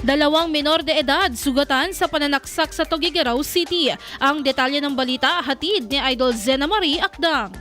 Dalawang minor de edad sugatan sa pananaksak sa Tugigaraw City. Ang detalye ng balita hatid ni Idol Zena Marie Akdang.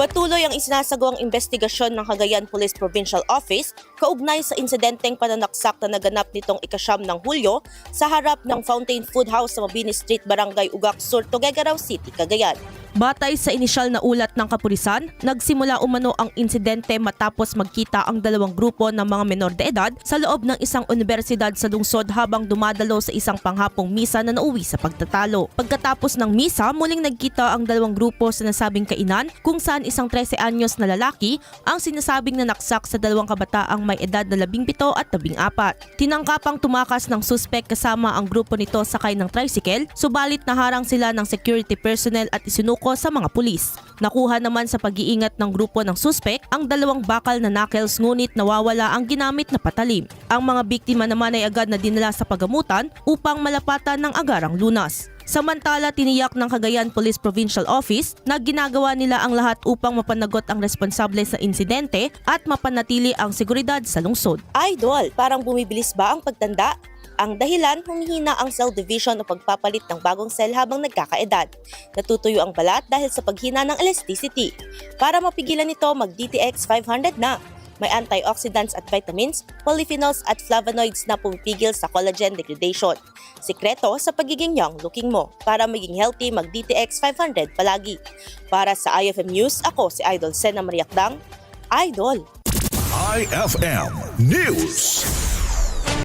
Patuloy ang isinasagawang investigasyon ng Cagayan Police Provincial Office kaugnay sa insidenteng pananaksak na naganap nitong ikasyam ng Hulyo sa harap ng Fountain Food House sa Mabini Street, Barangay Ugak Sur, Tuguegarao City, Cagayan. Batay sa inisyal na ulat ng kapulisan, nagsimula umano ang insidente matapos magkita ang dalawang grupo ng mga menor de edad sa loob ng isang universidad sa lungsod habang dumadalo sa isang panghapong misa na nauwi sa pagtatalo. Pagkatapos ng misa, muling nagkita ang dalawang grupo sa nasabing kainan kung saan isang 13 anyos na lalaki ang sinasabing nanaksak sa dalawang kabataang may edad na 17 at 14. Tinangkapang tumakas ng suspek kasama ang grupo nito sakay ng tricycle, subalit naharang sila ng security personnel at isinuko sa mga pulis. Nakuha naman sa pag-iingat ng grupo ng suspek ang dalawang bakal na knuckles ngunit nawawala ang ginamit na patalim. Ang mga biktima naman ay agad na dinala sa pagamutan upang malapatan ng agarang lunas. Samantala, tiniyak ng Cagayan Police Provincial Office na ginagawa nila ang lahat upang mapanagot ang responsable sa insidente at mapanatili ang seguridad sa lungsod. Idol, parang bumibilis ba ang pagtanda? Ang dahilan, humihina ang cell division o pagpapalit ng bagong cell habang nagkakaedad. Natutuyo ang balat dahil sa paghina ng elasticity. Para mapigilan ito, mag-DTX 500 na. May antioxidants at vitamins, polyphenols at flavonoids na pumipigil sa collagen degradation. Sikreto sa pagiging young looking mo. Para maging healthy, mag-DTX 500 palagi. Para sa IFM News, ako si Idol Sena Mariakdang. Idol! IFM News.